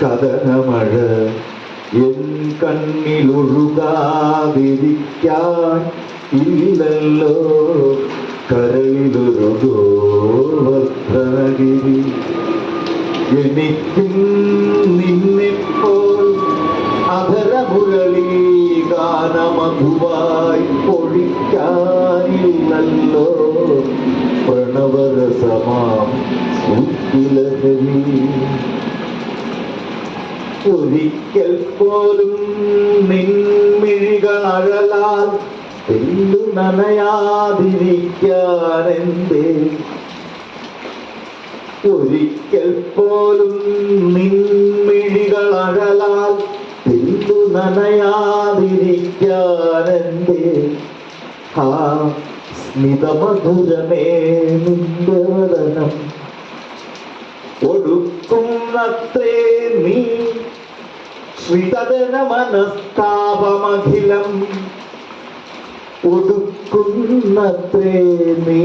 കഥനമഴ N കണ്ണിലൊഴുകാതിരിക്കാൻ ഇല്ലല്ലോ. കരളിലൊരു ഗോവർദ്ധനഗിരി. എനിക്കും നിന്നിപ്പോൾ അധരമുരളി ഗാനമധുവായി പൊഴിക്കാനില്ലല്ലോ. പ്രണവരസമാം ഉത്തിലഹരി ഒരിക്കൽ പോലും നിൻമിഴികൾ അഴലാൽ തെല്ലു നനയാതിരിക്കാനെന്തേ? ഒരിക്കൽ പോലും നിൻമിഴികൾ അഴലാൽ തെല്ലു നനയാതിരിക്കാനെന്തേ? ആ സ്മിതമധുരമേ നിന്റെ വദനം ഒടുക്കുന്നത്രേ നീ. ശ്രിതന മനസ്താപമഖിലം ഒടുക്കുന്നത്രേ നീ.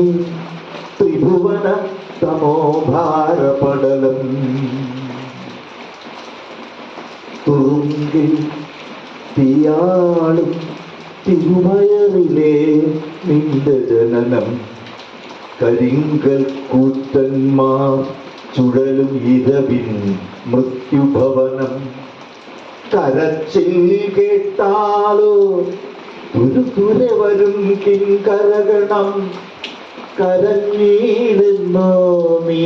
ത്രിഭുവന തമോഭാരപടലം തുറുങ്കിൽ തീയാളും തിരുമയറിലെ നിന്റെ ജനനം കരിങ്കൽ കൂത്തന്മാർ ചുഴലും ഇരവിൻ മൃത്യുഭവനം. കരച്ചിൽ കേട്ടാലോ ഒരു തുര വരും കിങ്കരഗണം കരഞ്ഞീടുന്നോ നീ